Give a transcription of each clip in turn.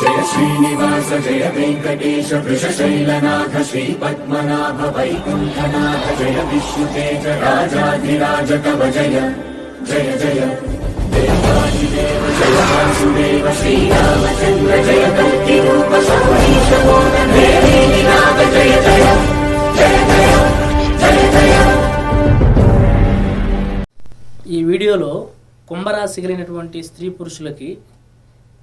జయ శ్రీనివాస జయ వెంకటేశ వృషశైలనాథ శ్రీ పద్మనాభ వైకుంఠనాథ జయ విష్ణుతేజ రాజాధిరాజ కవ జయ జయ జయ. దేవాదిదేవ జయ వాసుదేవ శ్రీరామచంద్ర జయ కల్కి రూప సౌరీశ నాథ జయ జయ జయ జయ జయ జయ. ఈ వీడియోలో కుంభరాశి కలిగినటువంటి స్త్రీ పురుషులకి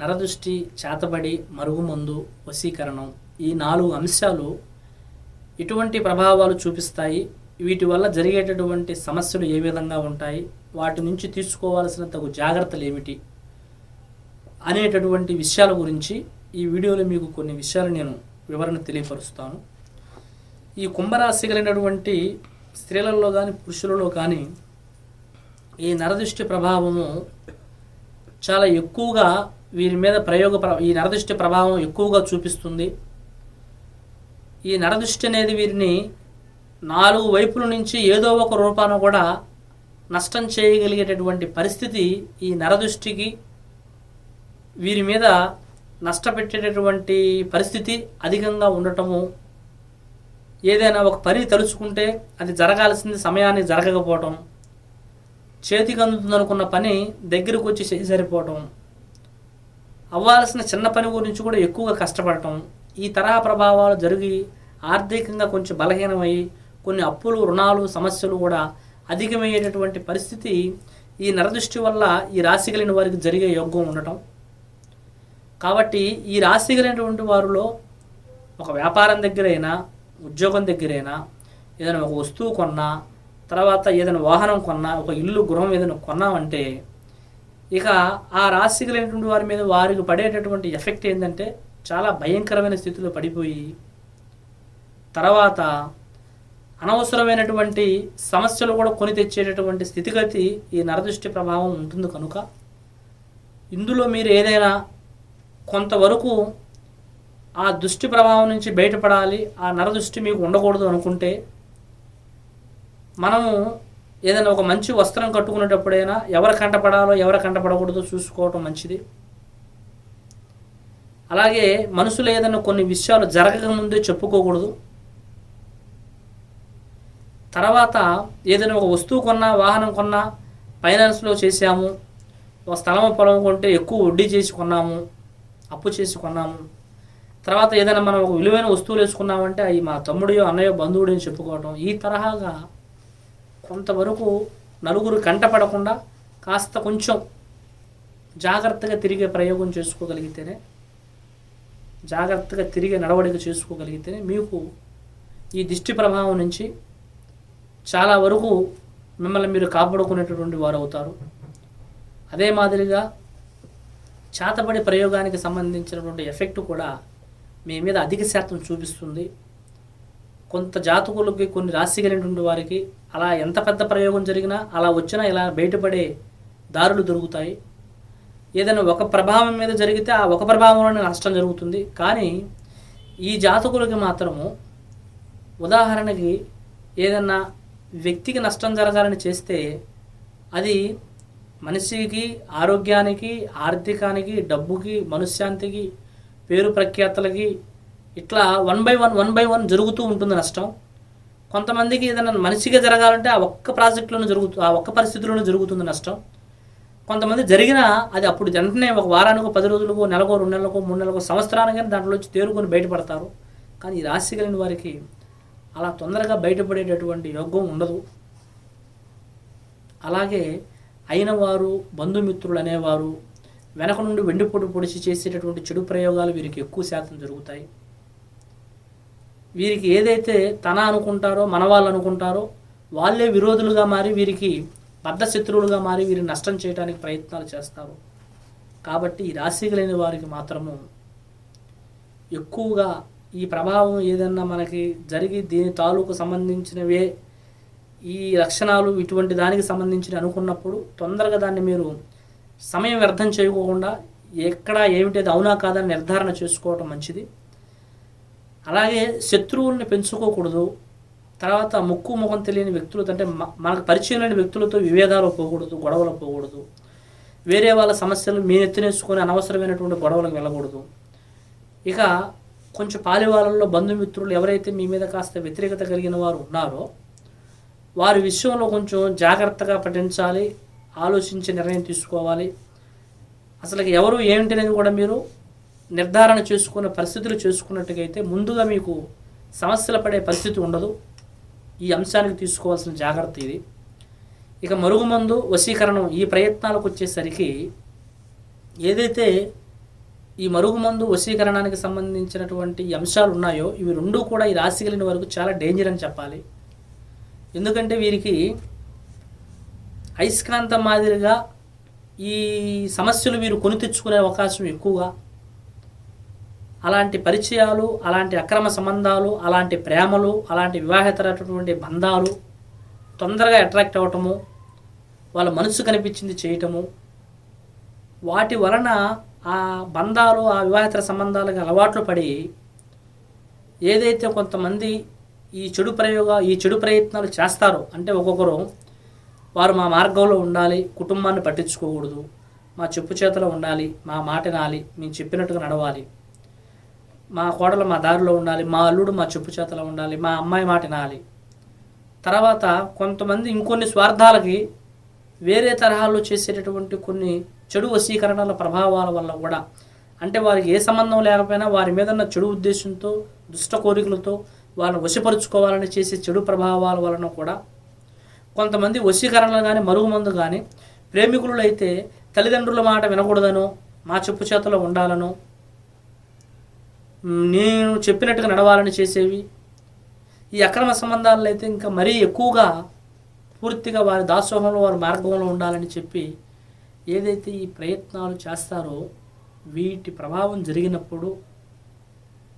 నరదృష్టి చేతబడి మరుగుమందు వశీకరణం ఈ నాలుగు అంశాలు ఎటువంటి ప్రభావాలు చూపిస్తాయి? వీటి వల్ల జరిగేటటువంటి సమస్యలు ఏ విధంగా ఉంటాయి? వాటి నుంచి తీసుకోవాల్సిన తగు జాగ్రత్తలు ఏమిటి? అనేటటువంటి విషయాల గురించి ఈ వీడియోలో మీకు కొన్ని విషయాలు నేను వివరణ తెలియపరుస్తాను. ఈ కుంభరాశి కలిగినటువంటి స్త్రీలలో కానీ పురుషులలో కానీ ఈ నరదృష్టి ప్రభావము చాలా ఎక్కువగా వీరి మీద ప్రయోగ ఈ నరదృష్టి ప్రభావం ఎక్కువగా చూపిస్తుంది. ఈ నరదృష్టి అనేది వీరిని నాలుగు వైపుల నుంచి ఏదో ఒక రూపాన కూడా నష్టం చేయగలిగేటటువంటి పరిస్థితి ఈ నరదృష్టికి వీరి మీద నష్టపెట్టేటటువంటి పరిస్థితి అధికంగా ఉండటము. ఏదైనా ఒక పని తలుచుకుంటే అది జరగాల్సింది సమయాన్ని జరగకపోవటం. చేతికి అందుతుందనుకున్న పని దగ్గరకు వచ్చి చేయి సరిపోవటం. అవ్వాల్సిన చిన్న పని గురించి కూడా ఎక్కువగా కష్టపడటం. ఈ తరహా ప్రభావాలు జరిగి ఆర్థికంగా కొంచెం బలహీనమై కొన్ని అప్పులు రుణాలు సమస్యలు కూడా అధికమయ్యేటటువంటి పరిస్థితి ఈ నరదృష్టి వల్ల ఈ రాశి కలిగిన వారికి జరిగే యోగం ఉండటం. కాబట్టి ఈ రాశి కలిగినటువంటి వారిలో ఒక వ్యాపారం దగ్గరైనా ఉద్యోగం దగ్గరైనా ఏదైనా ఒక వస్తువు కొన్నా తర్వాత ఏదైనా వాహనం కొన్నా ఒక ఇల్లు గృహం ఏదైనా కొన్నామంటే ఇక ఆ రాశి కలిగినటువంటి వారి మీద వారికి పడేటటువంటి ఎఫెక్ట్ ఏంటంటే చాలా భయంకరమైన స్థితిలో పడిపోయి తర్వాత అనవసరమైనటువంటి సమస్యలు కూడా కొని తెచ్చేటటువంటి స్థితిగతి ఈ నరదృష్టి ప్రభావం ఉంటుంది కనుక ఇందులో మీరు ఏదైనా కొంతవరకు ఆ దృష్టి ప్రభావం నుంచి బయటపడాలి ఆ నరదృష్టి మీకు ఉండకూడదు అనుకుంటే మనము ఏదైనా ఒక మంచి వస్త్రం కట్టుకునేటప్పుడైనా ఎవరు కంటపడాలో ఎవరు కంటపడకూడదో చూసుకోవటం మంచిది. అలాగే మనసులో ఏదైనా కొన్ని విషయాలు జరగక ముందే చెప్పుకోకూడదు. తర్వాత ఏదైనా ఒక వస్తువు కొన్నా వాహనం కొన్నా ఫైనాన్స్లో చేసాము ఒక స్థలం పొలం కొంటే ఎక్కువ వడ్డీ చేసి కొన్నాము అప్పు చేసి కొన్నాము. తర్వాత ఏదైనా మనం ఒక విలువైన వస్తువులు వేసుకున్నామంటే అవి మా తమ్ముడియో అన్నయ్యో బంధువుడో అని చెప్పుకోవటం. ఈ తరహాగా కొంతవరకు నలుగురు కంటపడకుండా కాస్త కొంచెం జాగ్రత్తగా తిరిగే ప్రయోగం చేసుకోగలిగితేనే జాగ్రత్తగా తిరిగే నడవడిక చేసుకోగలిగితేనే మీకు ఈ దిష్టి ప్రభావం నుంచి చాలా వరకు మిమ్మల్ని మీరు కాపాడుకునేటటువంటి వారు అవుతారు అదే మాదిరిగా చేతబడి ప్రయోగానికి సంబంధించినటువంటి ఎఫెక్ట్ కూడా మీ మీద అధిక శాతం చూపిస్తుంది. కొంత జాతకులకి కొన్ని రాశి కలిగినటువంటి వారికి అలా ఎంత పెద్ద ప్రయోగం జరిగినా అలా వచ్చినా ఇలా బయటపడే దారులు దొరుకుతాయి. ఏదైనా ఒక ప్రభావం మీద జరిగితే ఆ ఒక ప్రభావంలోనే నష్టం జరుగుతుంది. కానీ ఈ జాతకులకి మాత్రము ఉదాహరణకి ఏదన్నా వ్యక్తికి నష్టం జరగాలని చేస్తే అది మనిషికి ఆరోగ్యానికి ఆర్థికానికి డబ్బుకి మనశ్శాంతికి పేరు ప్రఖ్యాతలకి ఇట్లా one by one one by one జరుగుతూ ఉంటుంది నష్టం. కొంతమందికి ఏదైనా మనిషిగా జరగాలంటే ఆ ఒక్క ప్రాజెక్టులోనే జరుగుతుంది ఆ ఒక్క పరిస్థితిలోనే జరుగుతుంది నష్టం. కొంతమంది జరిగినా అది అప్పుడు వెంటనే ఒక వారానికో పది రోజులకో నెలకో రెండు నెలలకో మూడు నెలలకో సంవత్సరానికైనా దాంట్లో వచ్చి తేరుకొని బయటపడతారు. కానీ ఈ రాశి కలిగిన వారికి అలా తొందరగా బయటపడేటటువంటి యోగం ఉండదు. అలాగే అయిన వారు బంధుమిత్రులు అనేవారు వెనక నుండి వెండిపొడి పొడిచి చేసేటటువంటి చెడు ప్రయోగాలు వీరికి ఎక్కువ శాతం జరుగుతాయి. వీరికి ఏదైతే తన అనుకుంటారో మన వాళ్ళు అనుకుంటారో వాళ్ళే విరోధులుగా మారి వీరికి బద్ధ శత్రువులుగా మారి వీరిని నష్టం చేయడానికి ప్రయత్నాలు చేస్తారు. కాబట్టి ఈ రాశి కలిగిన వారికి మాత్రము ఎక్కువగా ఈ ప్రభావం ఏదన్నా మనకి జరిగి దీని తాలూకు సంబంధించినవే ఈ లక్షణాలు ఇటువంటి దానికి సంబంధించిన అనుకున్నప్పుడు తొందరగా దాన్ని మీరు సమయం వ్యర్థం చేయకోకుండా ఎక్కడ ఏమిటి అది అవునా కాదని నిర్ధారణ చేసుకోవటం మంచిది. అలాగే శత్రువుల్ని పెంచుకోకూడదు. తర్వాత ముక్కు ముఖం తెలియని వ్యక్తులతో అంటే మనకు పరిచయం లేని వ్యక్తులతో విభేదాలు పోకూడదు గొడవలు పోకూడదు. వేరే వాళ్ళ సమస్యలు మీ ఎత్తునేసుకొని అనవసరమైనటువంటి గొడవలకు వెళ్ళకూడదు. ఇక కొంచెం పాలివాళ్ళలో బంధుమిత్రులు ఎవరైతే మీ మీద కాస్త వ్యతిరేకత కలిగిన వారు ఉన్నారో వారి విషయంలో కొంచెం జాగ్రత్తగా పఠించాలి ఆలోచించి నిర్ణయం తీసుకోవాలి. అసలు ఎవరు ఏమిటి అనేది కూడా మీరు నిర్ధారణ చేసుకునే పరిస్థితులు చేసుకున్నట్టుగైతే ముందుగా మీకు సమస్యలు పడే పరిస్థితి ఉండదు. ఈ అంశానికి తీసుకోవాల్సిన జాగ్రత్త ఇది. ఇక మరుగుమందు వశీకరణం ఈ ప్రయత్నాలకు వచ్చేసరికి ఏదైతే ఈ మరుగుమందు వశీకరణానికి సంబంధించినటువంటి అంశాలు ఉన్నాయో ఇవి రెండూ కూడా ఈ రాశి కలిగిన వరకు చాలా డేంజర్ అని చెప్పాలి. ఎందుకంటే వీరికి అయస్కాంతం మాదిరిగా ఈ సమస్యలు వీరు కొని తెచ్చుకునే అవకాశం ఎక్కువగా అలాంటి పరిచయాలు అలాంటి అక్రమ సంబంధాలు అలాంటి ప్రేమలు అలాంటి వివాహేతరటువంటి బంధాలు తొందరగా అట్రాక్ట్ అవ్వటము వాళ్ళ మనసు కనిపించింది చేయటము వాటి వలన ఆ బంధాలు ఆ వివాహేతర సంబంధాలకు అలవాట్లు పడి ఏదైతే కొంతమంది ఈ చెడు ప్రయోగ ఈ చెడు ప్రయత్నాలు చేస్తారో అంటే ఒక్కొక్కరు వారు మా మార్గంలో ఉండాలి కుటుంబాన్ని పట్టించుకోకూడదు మా చెప్పు చేతలో ఉండాలి మా మాట నాలి మేము చెప్పినట్టుగా నడవాలి మా కోడలు మా దారిలో ఉండాలి మా అల్లుడు మా చెప్పు చేతలో ఉండాలి మా అమ్మాయి మాట నాలి తర్వాత కొంతమంది ఇంకొన్ని స్వార్థాలకి వేరే తరహాల్లో చేసేటటువంటి కొన్ని చెడు వశీకరణల ప్రభావాల వల్ల కూడా. అంటే వారికి ఏ సంబంధం లేకపోయినా వారి మీద ఉన్న చెడు ఉద్దేశంతో దుష్ట కోరికలతో వాళ్ళని వశపరుచుకోవాలని చేసే చెడు ప్రభావాల వలన కూడా. కొంతమంది వశీకరణలు కానీ మరుగుమందు కానీ ప్రేమికులు అయితే తల్లిదండ్రుల మాట వినకూడదనో మా చెప్పు చేతలో ఉండాలనో నేను చెప్పినట్టుగా నడవాలని చేసేవి. ఈ అక్రమ సంబంధాలు అయితే ఇంకా మరీ ఎక్కువగా పూర్తిగా వారి దాసోహంలో వారి మార్గంలో ఉండాలని చెప్పి ఏదైతే ఈ ప్రయత్నాలు చేస్తారో వీటి ప్రభావం జరిగినప్పుడు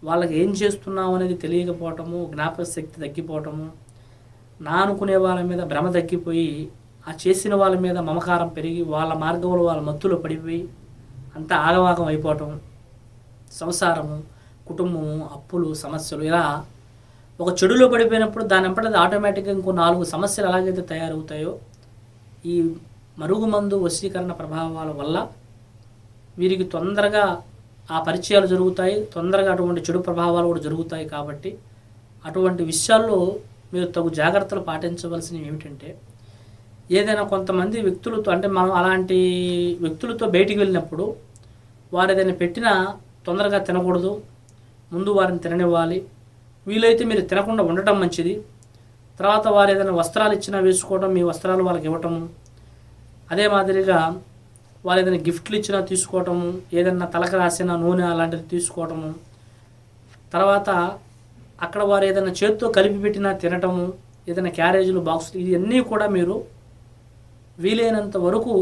వాళ్ళకి ఏం చేస్తున్నాం అనేది తెలియకపోవటము జ్ఞాపకశక్తి తగ్గిపోవటము నా అనుకునే వాళ్ళ మీద భ్రమ తగ్గిపోయి ఆ చేసిన వాళ్ళ మీద మమకారం పెరిగి వాళ్ళ మార్గంలో వాళ్ళ మత్తులో పడిపోయి అంతా ఆగవాగం అయిపోవటం సంసారము కుటుంబము అప్పులు సమస్యలు ఇలా ఒక చెడులో పడిపోయినప్పుడు దాని వెంపటి ఆటోమేటిక్గా ఇంకో నాలుగు సమస్యలు ఎలాగైతే తయారవుతాయో ఈ మరుగుమందు వశీకరణ ప్రభావాల వల్ల వీరికి తొందరగా ఆ పరిచయాలు జరుగుతాయి. తొందరగా అటువంటి చెడు ప్రభావాలు కూడా జరుగుతాయి కాబట్టి అటువంటి విషయాల్లో మీరు తగు జాగ్రత్తలు పాటించవలసినవి ఏమిటంటే ఏదైనా కొంతమంది వ్యక్తులతో అంటే మనం అలాంటి వ్యక్తులతో బయటికి వెళ్ళినప్పుడు వారు ఏదైనా పెట్టినా తొందరగా తినకూడదు. ముందు వారిని తిననివ్వాలి. వీలైతే మీరు తినకుండా ఉండటం మంచిది. తర్వాత వారు ఏదైనా వస్త్రాలు ఇచ్చినా వేసుకోవడం మీ వస్త్రాలు వాళ్ళకి ఇవ్వటము. అదే మాదిరిగా వారు ఏదైనా గిఫ్ట్లు ఇచ్చినా తీసుకోవటము ఏదైనా తలకు రాసిన నూనె అలాంటిది తీసుకోవటము. తర్వాత అక్కడ వారు ఏదైనా చేత్తో కలిపి పెట్టినా తినటము ఏదైనా క్యారేజీలు బాక్సులు ఇవన్నీ కూడా మీరు వీలైనంత వరకు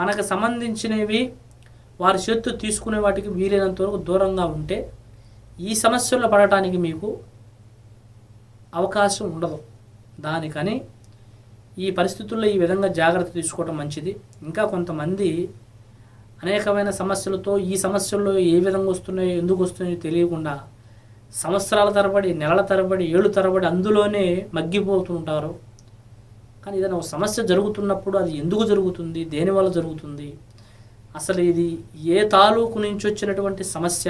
మనకు సంబంధించినవి వారి చేత్తో తీసుకునే వాటికి వీలైనంత వరకు దూరంగా ఉంటే ఈ సమస్యల్లో పడటానికి మీకు అవకాశం ఉండదు. దానికని ఈ పరిస్థితుల్లో ఈ విధంగా జాగ్రత్త తీసుకోవడం మంచిది. ఇంకా కొంతమంది అనేకమైన సమస్యలతో ఈ సమస్యల్లో ఏ విధంగా వస్తున్నాయో ఎందుకు వస్తున్నాయో తెలియకుండా సంవత్సరాల తరబడి నెలల తరబడి ఏళ్ళు తరబడి అందులోనే మగ్గిపోతుంటారు కానీ ఏదైనా ఒక సమస్య జరుగుతున్నప్పుడు అది ఎందుకు జరుగుతుంది? దేనివల్ల జరుగుతుంది? అసలు ఇది ఏ తాలూకు నుంచి వచ్చినటువంటి సమస్య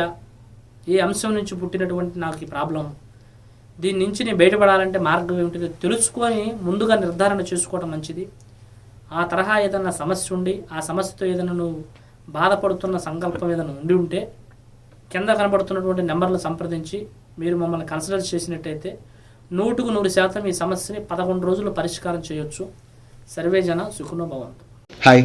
ఏ అంశం నుంచి పుట్టినటువంటి నాకు ఈ ప్రాబ్లం? దీని నుంచి నేను బయటపడాలంటే మార్గం ఏమిటిదో తెలుసుకొని ముందుగా నిర్ధారణ చేసుకోవడం మంచిది. ఆ తరహా ఏదైనా సమస్య ఉండి ఆ సమస్యతో ఏదైనా నువ్వు బాధపడుతున్న సంకల్పం ఏదైనా ఉండి ఉంటే కింద కనబడుతున్నటువంటి నెంబర్లు సంప్రదించి మీరు మమ్మల్ని కన్సిడర్ చేసినట్టయితే నూటుకు నూరు శాతం ఈ సమస్యని పదకొండు రోజులు పరిష్కారం చేయొచ్చు. సర్వే జన సుఖనో భవంతు. హాయ్.